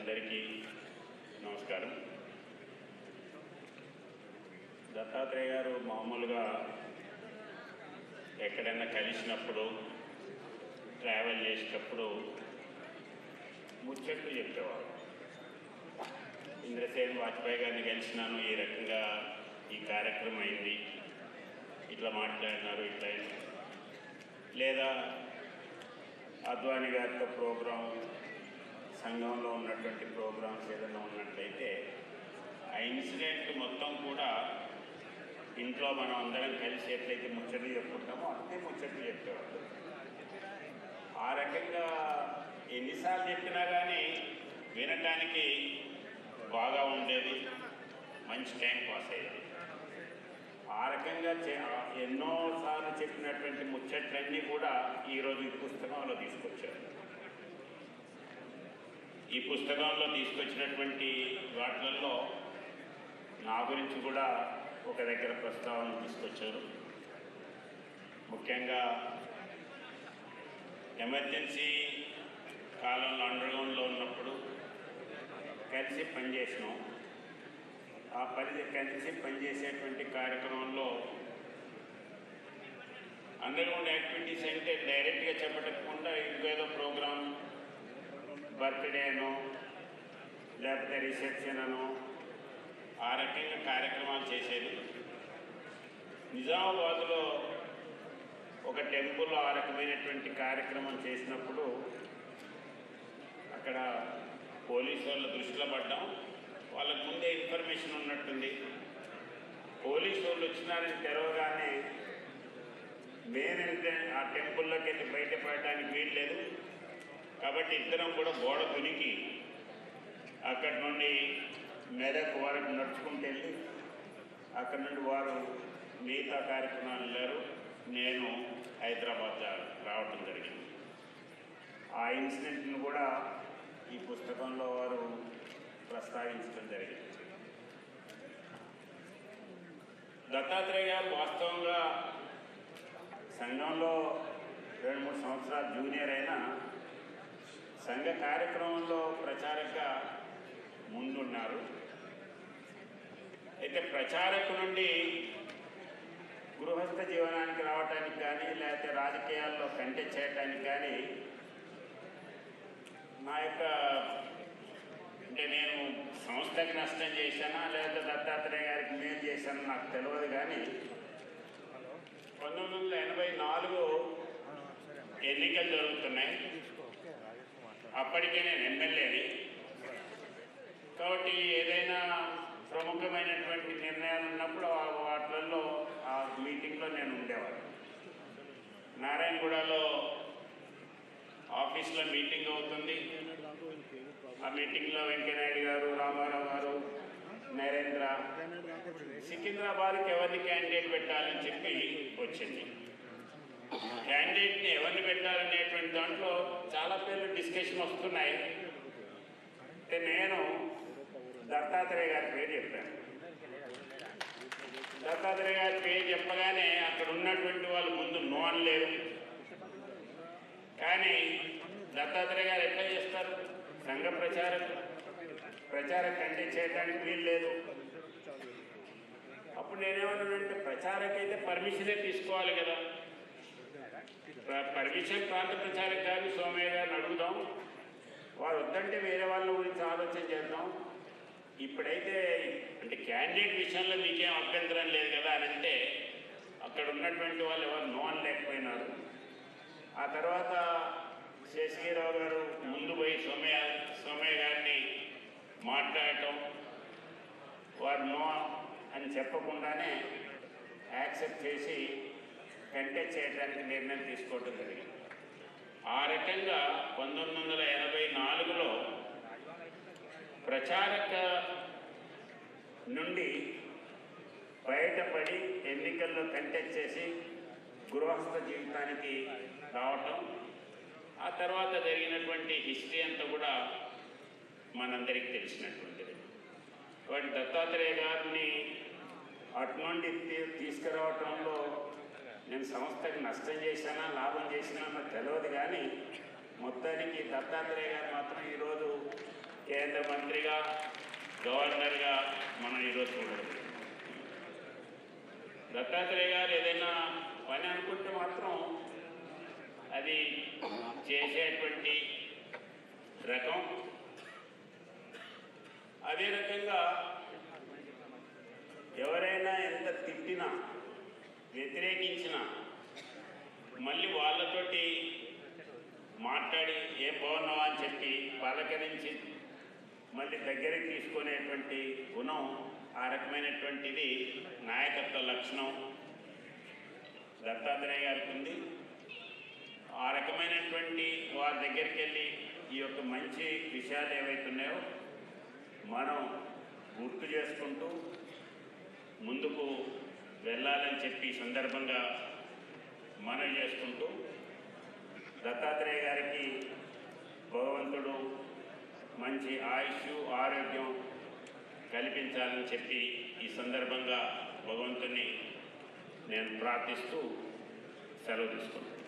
అందరికీ నమస్కారం. దత్తాత్రేయ గారు మామూలుగా ఎక్కడైనా కలిసినప్పుడు ట్రావెల్ చేసేటప్పుడు ముచ్చట్లు చెప్పేవారు. ఇంద్రసేన్ వాజ్పేయి గారిని కలిసినాను ఈ రకంగా ఈ కార్యక్రమం అయింది. ఇట్లా మాట్లాడినారు ఇట్లా లేదా అద్వాని గారితో ప్రోగ్రాం సంఘంలో ఉన్నటువంటి ప్రోగ్రామ్స్ ఏదైనా ఉన్నట్లయితే ఆ ఇన్సిడెంట్ మొత్తం కూడా ఇంట్లో మనం అందరం కలిసి ఎట్లయితే ముచ్చట్లు చెప్పుకుంటామో అంతే ముచ్చట్లు చెప్పేవాళ్ళు. ఆ రకంగా ఎన్నిసార్లు చెప్పినా కానీ వినటానికి బాగా ఉండేది మంచి టైం పాస్ అయ్యేది. ఆ రకంగా ఎన్నోసార్లు చెప్పినటువంటి ముచ్చట్లన్నీ కూడా ఈరోజు ఈ పుస్తకంలో తీసుకొచ్చాం ఈ పుస్తకంలో తీసుకొచ్చినటువంటి వాటిలలో నా గురించి కూడా ఒక దగ్గర ప్రస్తావన తీసుకొచ్చారు. ముఖ్యంగా ఎమర్జెన్సీ కాలంలో అండర్గ్రౌండ్లో ఉన్నప్పుడు కలిసి పనిచేసినాం. ఆ పని కలిసి పనిచేసేటువంటి కార్యక్రమంలో అండర్గ్రౌండ్ యాక్టివిటీస్ అంటే డైరెక్ట్గా చెప్పకుండా ఇంకేదో ప్రోగ్రామ్ బర్త్డేనో లేకపోతే రిసెప్షన్ అనో ఆ రకంగా కార్యక్రమాలు చేసేది. నిజామాబాద్లో ఒక టెంపుల్లో ఆ రకమైనటువంటి కార్యక్రమం చేసినప్పుడు అక్కడ పోలీసు వాళ్ళ దృష్టిలో పడ్డాం. వాళ్ళకు ముందే ఇన్ఫర్మేషన్ ఉన్నట్టుంది. పోలీసు వాళ్ళు వచ్చినారని తెరవగానే మేమైతే ఆ టెంపుల్లోకి వెళ్ళి బయటపడడానికి వీల్లేదు కాబట్టి ఇద్దరం కూడా గోడ తునికి అక్కడి నుండి మెదక్ వరకు నడుచుకుంటూ వెళ్ళి అక్కడి నుండి వారు మిగతా కార్యక్రమాలు వెళ్ళారు. నేను హైదరాబాద్ రావటం జరిగింది. ఆ ఇన్సిడెంట్ను కూడా ఈ పుస్తకంలో వారు ప్రస్తావించడం జరిగింది. దత్తాత్రేయ గారు వాస్తవంగా సంఘంలో రెండు మూడు సంవత్సరాలు జూనియర్ అయినా సంఘ కార్యక్రమంలో ప్రచారంగా ముందున్నారు. అయితే ప్రచారకు నుండి గృహస్థ జీవనానికి రావటానికి కానీ లేకపోతే రాజకీయాల్లో కంటే చేయటానికి కానీ నా యొక్క అంటే నేను సంస్థకి నష్టం చేశానా లేదా దత్తాత్రేయ గారికి మేలు చేశానా నాకు తెలియదు కానీ పంతొమ్మిది వందల ఎనభై నాలుగు ఎన్నికలు జరుగుతున్నాయి. అప్పటికే నేను ఎమ్మెల్యేని కాబట్టి ఏదైనా ప్రముఖమైనటువంటి నిర్ణయాలు ఉన్నప్పుడు ఆ ఆ మీటింగ్లో నేను ఉండేవాడు నారాయణగూడలో ఆఫీస్లో మీటింగ్ అవుతుంది. ఆ మీటింగ్లో వెంకయ్యనాయుడు గారు రామారావు గారు నరేంద్ర సికింద్రాబాద్కి ఎవరిని క్యాండిడేట్ పెట్టాలని చెప్పి వచ్చింది. క్యాండిడేట్ని ఎవరిని పెట్టాలనేటువంటి దాంట్లో చాలా పేర్లు డిస్కషన్ వస్తున్నాయి. అంటే నేను దత్తాత్రేయ గారి పేరు చెప్పాను. దత్తాత్రేయ గారి పేరు చెప్పగానే అక్కడ ఉన్నటువంటి వాళ్ళు ముందు నో అనలేరు. కానీ దత్తాత్రేయ గారు ఎట్లా చేస్తారు? సంఘ ప్రచారం ప్రచారం కంటే చేయడానికి వీలు లేదు. అప్పుడు నేనేమన్నానంటే ప్రచారకైతే పర్మిషనే తీసుకోవాలి కదా. పర్మిషన్ ప్రాంత ప్రచారం కానీ సోమయ్య గారిని అడుగుదాం. వారు వద్దంటే వేరే వాళ్ళ గురించి ఆలోచన చేద్దాం. ఇప్పుడైతే అంటే క్యాండిడేట్ విషయంలో మీకేం అభ్యంతరం లేదు కదా అని అంటే అక్కడ ఉన్నటువంటి వాళ్ళు ఎవరు నోన్ లేకపోయినారు ఆ తర్వాత శేషగిరిరావు గారు ముందు పోయి సోమయ్య సోమయ్య గారిని మాట్లాడటం వారు నో అని చెప్పకుండానే యాక్సెప్ట్ చేసి కంటెస్ట్ చేయడానికి నిర్ణయం తీసుకోవడం జరిగింది. ఆ రకంగా పంతొమ్మిది వందల ఎనభై నాలుగులో ప్రచారక నుండి బయటపడి ఎన్నికల్లో కంటెస్ట్ చేసి గృహస్థ జీవితానికి రావటం ఆ తర్వాత జరిగినటువంటి హిస్టరీ అంతా కూడా మనందరికీ తెలిసినటువంటిది. వాటి దత్తాత్రేయ గారిని అటు నుండి తీసుకురావటంలో నేను సంస్థకి నష్టం చేశానా లాభం చేసినా నాకు తెలియదు కానీ మొత్తానికి దత్తాత్రేయ గారు మాత్రం ఈరోజు కేంద్ర మంత్రిగా గవర్నర్గా మనం ఈరోజు చూడలేదు దత్తాత్రేయ గారు ఏదైనా పని అనుకుంటే మాత్రం అది చేసేటువంటి రకం. అదే రకంగా ఎవరైనా ఎంత తిట్టినా వ్యతిరేకించిన మళ్ళీ వాళ్ళతోటి మాట్లాడి ఏం బాగున్నావా అని చెప్పి పలకరించి మళ్ళీ దగ్గరికి తీసుకునేటువంటి గుణం ఆ రకమైనటువంటిది నాయకత్వ లక్షణం. దత్తాత్రేయ గారికి ఉంది. ఆ రకమైనటువంటి వారి దగ్గరికి వెళ్ళి ఈ యొక్క మంచి విషయాలు ఏవైతున్నాయో మనం గుర్తు చేసుకుంటూ ముందుకు వెళ్ళాలని చెప్పి సందర్భంగా మనవి చేసుకుంటూ దత్తాత్రేయ గారికి భగవంతుడు మంచి ఆయుష్ ఆరోగ్యం కల్పించాలని చెప్పి ఈ సందర్భంగా భగవంతుని నేను ప్రార్థిస్తూ సెలవు తీసుకుంటాను